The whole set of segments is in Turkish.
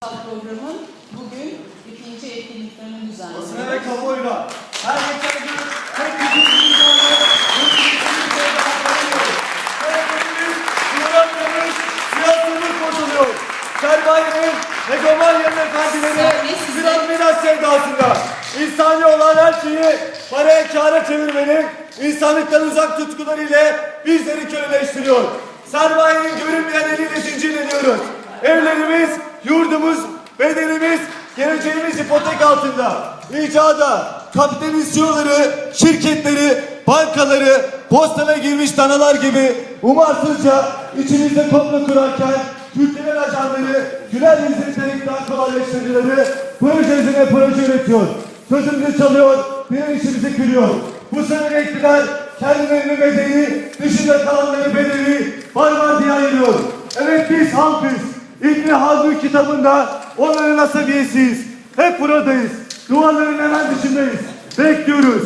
programın bugün ikinci etkinliklerini düzenliyoruz. Basına ve kamuoyuna her geçen gün. Öğretmenimiz, öğretmenimiz siyasının kurtuluyor. Sermayenin ve Gomalyan'ın efendileri biraz miras sevdasında. İnsani olan her şeyi paraya kâra çevirmenin insanlıktan uzak tutkuları ile bizleri köleleştiriyor. Sermayenin görünmeyen eliyle zincirleniyoruz. Evlerimiz, yurdumuz, bedenimiz, geleceğimiz ipotek altında. İcada, kapitalist CEO'ları, şirketleri, bankaları, postana girmiş danalar gibi umarsızca içimizde komplo kurarken Türklerin ajanları, güler yüzlü nitelikten kolaylaştırıcıları proje üzerine proje üretiyor. Sözümüzü çalıyor, direnişimizi kırıyor. Bu sene iktidar kendilerini bedeni, dışında kalanları bedeni barbar diye ayırıyor. Evet biz halkız. İlmi Haldun kitabında onların asabiyesiyiz. Hep buradayız. Duvarların hemen dışındayız. Bekliyoruz.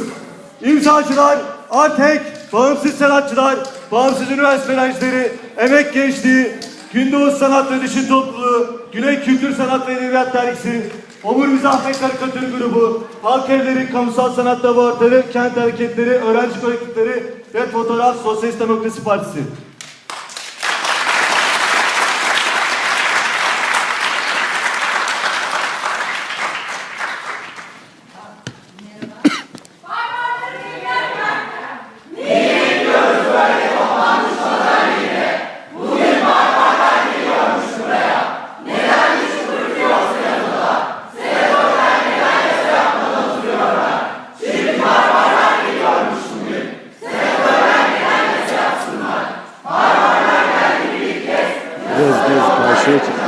İmzacılar, Artek, bağımsız sanatçılar, bağımsız üniversite öğrencileri, emek gençliği, Gündoğu Sanat ve Düşün Topluluğu, Güney Kültür Sanat ve Edebiyat Dergisi, Omur Mizahmet Karikatür Grubu, Halk Evleri, Kamusal Sanat Laboratuvarı, Kent Hareketleri, Öğrenci Kolektifleri ve Fotoğraf Sosyalist Demokrasi Partisi. счете.